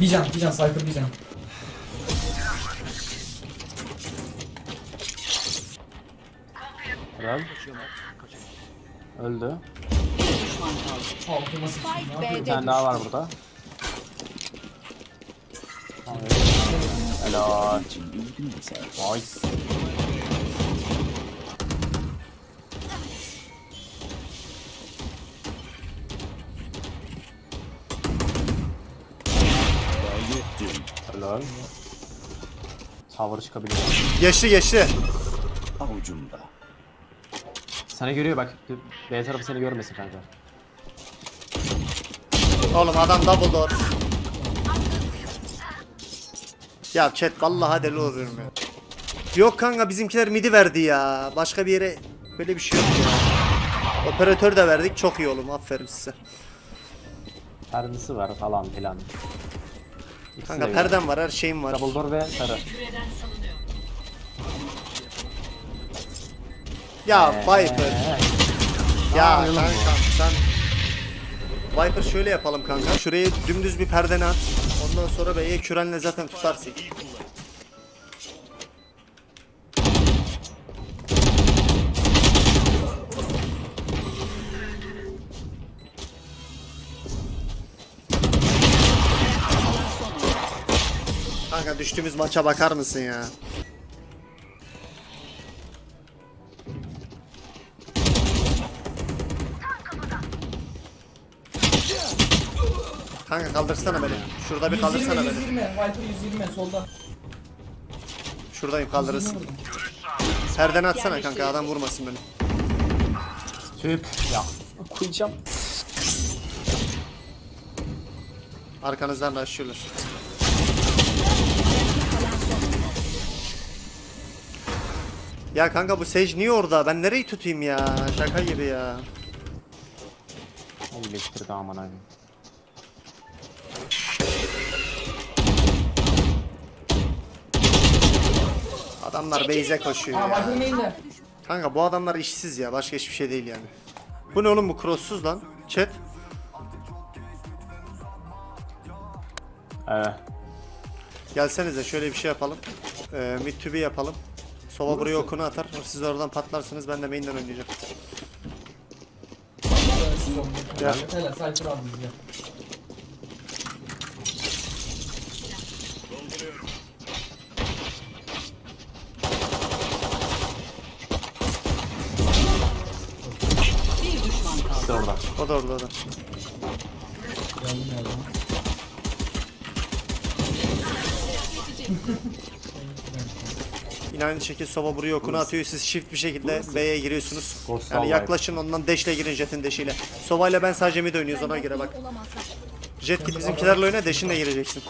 Bir can, bir can, Cypher bir can. Helal. Öldü. Altıma sıçtım. Bir tane daha var burada. Helal. Nice. Helal. Tower çıkabiliyor. Geçti geçti. avucumda. Seni görüyor bak. B tarafı seni görmesin kanka. Oğlum adam double door. Ya chat vallahi deli oluyorum ya. Yok kanka bizimkiler midi verdi ya. Başka bir yere böyle bir şey yok ya. Operatör de verdik çok iyi oğlum aferin size. Perdesi var falan filan. İkisi Kanka de perdem var her şeyim var. Double door ve sarı. Ya Viper. Ee, Ya yapıyorsun kanka sen Viper şöyle yapalım kanka. Şuraya dümdüz bir perdeni at. Ondan sonra B'ye kürenle zaten tutarsın. Kanka düştüğümüz maça bakar mısın ya? Kanka kaldırsana beni. Şurada bir 120, kaldırsana beni. 120, Viper 120 solda. Şuradayım kaldırırsın. Perdeni atsana kanka adam vurmasın beni. Tüp. Ya. Koyacağım. Arkanızdan rushlıyorlar. Ya kanka bu Sage niye orada? Ben nereyi tutayım ya? Şaka gibi ya. İyileştirdi aman abi. Adamlar base'e koşuyor Aa ya. Kanka bu adamlar işsiz ya. Başka hiçbir şey değil yani. Bu ne oğlum bu crosssuz lan? Chat. Evet. Gelsenize şöyle bir şey yapalım. Ee, mid to be yapalım. Sova buraya okunu atar. Siz oradan patlarsınız. Ben de main'den oynayacağım. Gel. Cypher ya. İşte orada. O da orada o da. Geldim geldim. Yine aynı şekilde Sova buraya okunu atıyor. Siz shift bir şekilde B'ye giriyorsunuz. Ghost Yani yaklaşın ondan dash'le girin Jet'in dash'iyle. Sova ile ben sadece mid oynuyoruz ona göre bak. Jet git bizimkilerle oyna dash'inle gireceksin.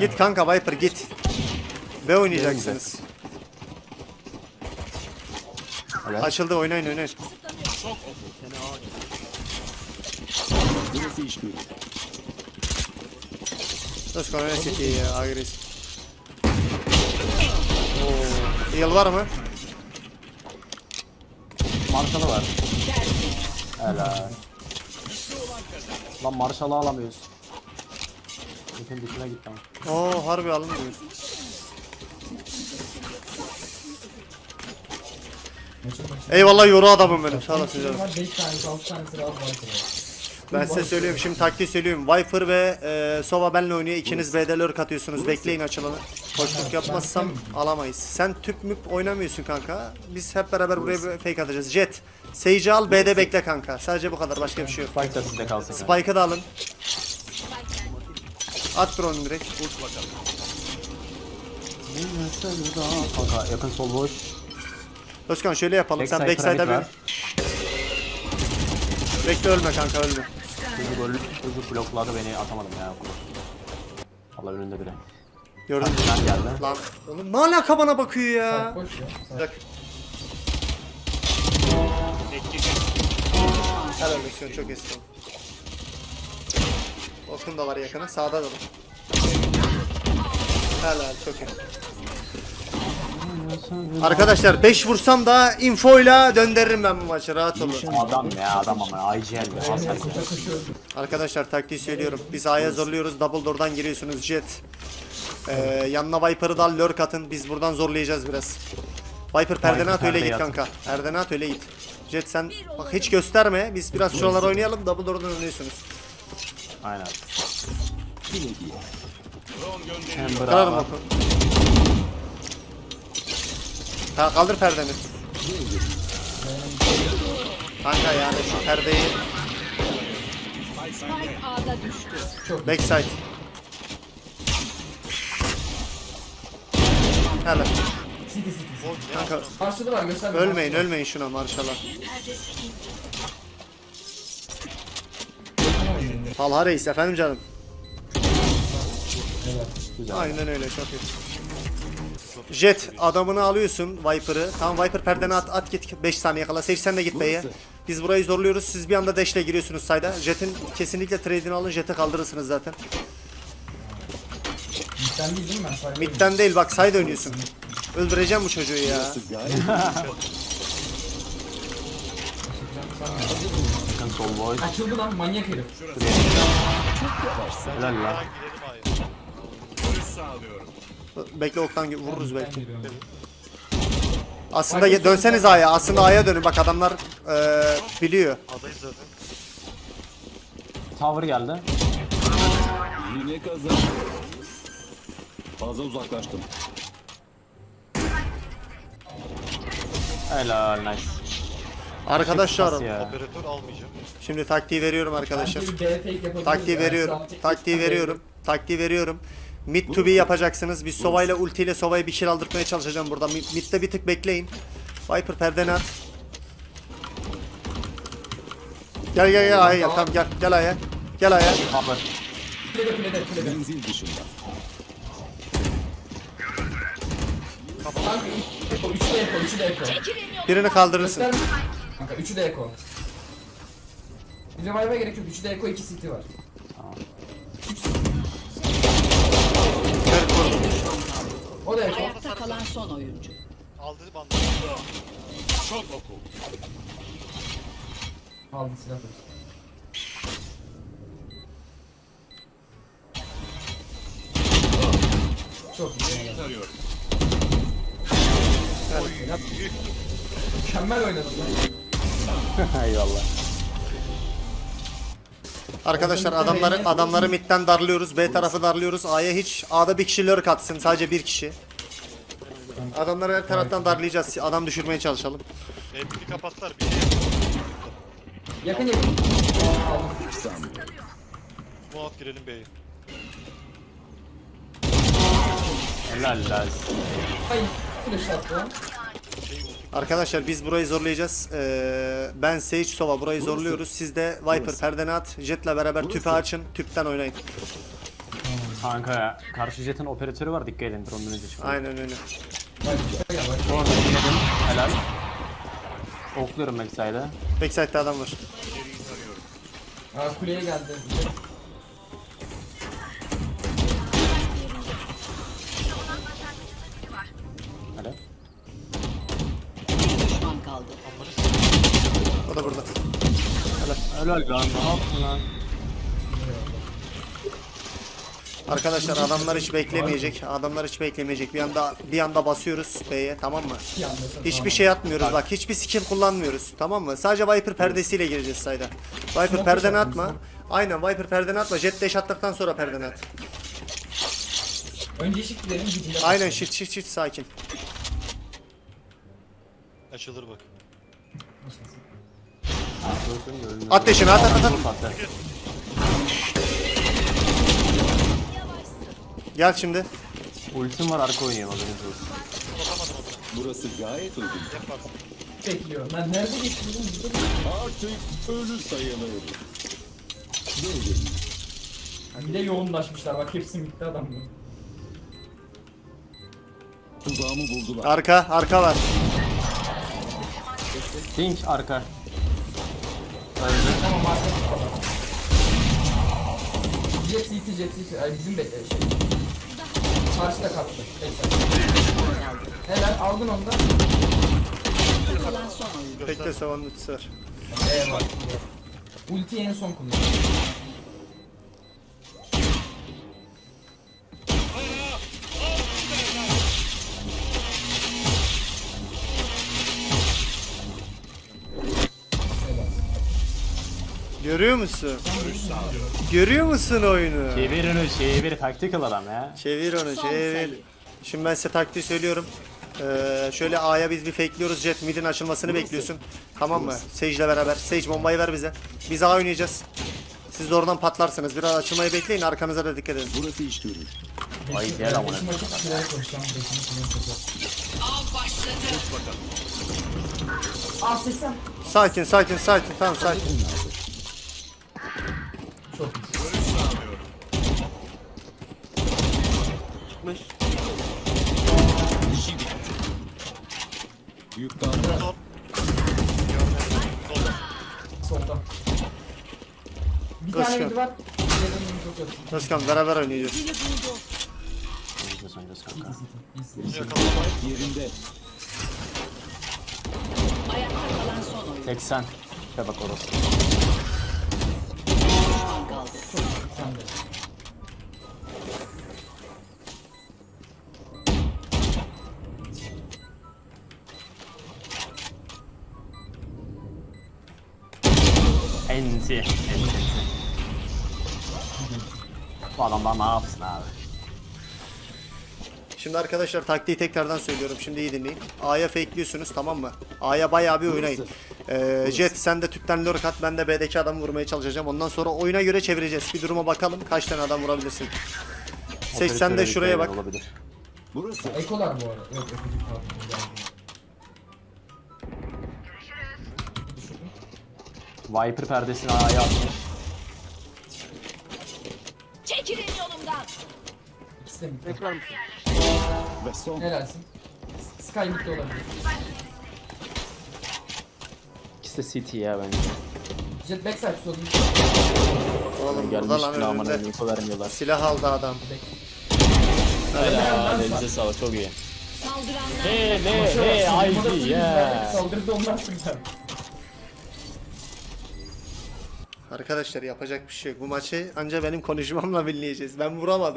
Git kanka Viper git. B oynayacaksınız. Helal. Açıldı oynayın oynayın. Burası iş görür. Go ne çekiyor ya agresif. Oo. Heal var mı? Marşalı var. Helal. Lan marşalı alamıyoruz. Bütün dışına gitti ama. Oo harbi alınmıyor. Eyvallah yoru adamım benim. Sağ olasın canım. 5 tanesi 6 tanesi rahat Viper var. Ben size söylüyorum şimdi taktiği söylüyorum. Viper ve e, Sova benle oynuyor. İkiniz B'de lurk atıyorsunuz. Bekleyin açılanı. Koşluk yapmazsam alamayız. Sen tüp müp oynamıyorsun kanka. Biz hep beraber buraya bir fake atacağız. Jet. Sage'i al B'de bekle kanka. Sadece bu kadar. Başka bir şey yok. Spike da sizde kalsın. Spike'ı da alın. At drone'u direkt. Kanka yakın sol boş. Özkan şöyle yapalım. Sen Backside backside'a pyramid bir... Bekle ölme kanka ölme. Hızlı gol, hızlı blokladı beni atamadım ya. Allah önünde biri. Gördün mü? Sen geldi. Lan oğlum ne alaka bana bakıyor ya. Dakika. Helal olsun çok eski. Okum da var yakını. Sağda da var. Helal çok iyi. Arkadaşlar 5 vursam da infoyla döndürürüm ben bu maçı rahat olun. Adam ya adam ama IGL ya. Arkadaşlar taktiği söylüyorum. Biz A'ya zorluyoruz. Double door'dan giriyorsunuz jet. Ee, yanına Viper'ı dal lurk atın. Biz buradan zorlayacağız biraz. Viper perdene at öyle git kanka. Perdene at öyle git. Jet sen bak hiç gösterme. Biz biraz şuralar oynayalım. Double door'dan oynuyorsunuz. Aynen. Kırarım oku. Ha, kaldır perdeni. Kanka yani şu perdeyi Spike A'da düştü. backside. City. Kanka Karşıda var göster. ölmeyin ölmeyin şuna maşallah. Talha Reis efendim canım. Aynen öyle çok iyi. Jet adamını alıyorsun Viper'ı. Tamam Viper perdeni at, at git 5 saniye kala. Seç sen de git B'ye. Biz burayı zorluyoruz. Siz bir anda dash'le giriyorsunuz sayda. Jet'in kesinlikle trade'ini alın. Jet'e kaldırırsınız zaten. Midden değil değil mi ben? Mid'den değil bak side oynuyorsun. Öldüreceğim bu çocuğu ya. Açıldı lan manyak herif. Helal lan. Bekle oktan vururuz belki. Aslında ye- dönseniz A'ya. Aslında A'ya dönün. Bak adamlar eee, biliyor. Tower geldi. yine kazan. Fazla uzaklaştım. Helal nice. Arkadaşlar ya? Operatör almayacağım. şimdi taktiği veriyorum arkadaşlar. Taktiği ya. veriyorum. Taktiği veriyorum. Taktiği veriyorum. Mid to be yapacaksınız. Biz Sova ile ulti ile Sova'yı bir kill aldırtmaya çalışacağım burada. Mid- Mid'de bir tık bekleyin. Viper perdeni at. Gel gel gel A'ya gel. Tamam gel. Gel A'ya. Gel A'ya. Tower. Kulede kulede kulede. Menzil dışında. Kanka 3 de eko 3 de eko. Birini kaldırırsın. Göster. Kanka 3 de eko. Revive'a gerek yok 3 de eko 2 city var. Da. Ayakta kalan son oyuncu. Aldı bandı. Aldı silah. Çok iyi. Evet, Mükemmel oynadın lan. Eyvallah. Arkadaşlar adamları adamları midden darlıyoruz. B tarafı darlıyoruz. A'ya hiç A'da bir kişi lurk atsın. Sadece bir kişi. Adamları her taraftan darlayacağız. Adam düşürmeye çalışalım. Hepsini kapattılar. Bir şey Yakın yakın. Muat girelim B'ye. Helal lan. Ay flash attı lan. Arkadaşlar biz burayı zorlayacağız. Ee, ben Sage Sova burayı zorluyoruz. Siz de Viper perdeni at. Jet'le beraber tüpü açın. Tüpten oynayın. Kanka ya. Karşı jetin operatörü var dikkat edin. Drone'dan önce çıkıyor. Aynen öyle. Orada dinledim. Helal. Okluyorum backside'e. Backside'de adam var. Aa kuleye geldi. Helal. Bir düşman kaldı. O da burada. Helal lan. Ne yaptın lan? Arkadaşlar adamlar hiç beklemeyecek. Adamlar hiç beklemeyecek. Bir anda bir anda basıyoruz B'ye tamam mı? Hiçbir şey atmıyoruz bak. Hiçbir skill kullanmıyoruz. Tamam mı? Sadece Viper perdesiyle gireceğiz sayda. Viper perdeni atma. Aynen Viper perdeni atma. Jet dash attıktan sonra perdeni at. Önce shift gidelim gidince. Aynen shift shift shift sakin. Açılır bak. At dash'ini at at at. at. Gel şimdi. Ultim var arka oynayayım haberiniz olsun. Burası gayet uygun. Yaparsın. Bekliyor. Lan nerede geçtiniz? Burada mı? Artık ölü sayılır. Bir de yoğunlaşmışlar bak hepsi bitti adamlar. Tuzağımı buldular. Arka arka var. Pink arka. Tamam arkası falan. Jet CT jet CT. Ay bizim de e, şey. Karşıda kalktı. Helal aldın onu da. Bekle Sova'nın ultisi var. Eyvallah. Ultiyi en son kullanıyor. Görüyor musun? Görüyor musun oyunu? Çevir onu çevir. Tactical adam ya. Çevir onu çevir. Şimdi ben size taktiği söylüyorum. Ee, şöyle A'ya biz bir fakeliyoruz Jet mid'in açılmasını bekliyorsun. Tamam mı? Sage'le beraber. Sage bombayı ver bize. Biz A oynayacağız. Siz de oradan patlarsınız. Biraz açılmayı bekleyin. Arkanıza da dikkat edin. Burası iş görür. Ay gel amına. 80. Sakin sakin sakin. Tamam sakin. Çok iyi. Çıkmış. İşi bitti. Yük kaldı. Son. Görmedim. Solda. Solda. Bir Koş tane ya. mid var. Özkan beraber oynayacağız. Oynayacağız oynayacağız kanka. Yakaladım. Yerinde. Ayakta kalan son oyuncu. 80. Şöyle bak orası. Enti. Enti. Bu adam daha ne yapsın abi? Şimdi arkadaşlar taktiği tekrardan söylüyorum. Şimdi iyi dinleyin. A'ya fakeliyorsunuz tamam mı? A'ya bayağı bir oynayın. Ee, Jet sen de tüpten lurk at. Ben de B'deki adamı vurmaya çalışacağım. Ondan sonra oyuna göre çevireceğiz. Bir duruma bakalım. Kaç tane adam vurabilirsin. Sage sen de şuraya bak. Olabilir. Burası. Ekolar bu arada. Yok Viper perdesini A'ya atmış. Çekilin yolumdan. İkisi de mid. Ve son. Helalsin. Sky de olabilir. İkisi de City ya bence. Jet backside sorun. Oğlum Gelmiş burada lan önünde. info vermiyorlar. Silah aldı adam. Helal elinize sağlık çok iyi. Saldıranlar Hey hey hey ID yeah. Saldırıda onlar güzel. Arkadaşlar yapacak bir şey yok. Bu maçı anca benim konuşmamla bilmeyeceğiz. Ben vuramadım.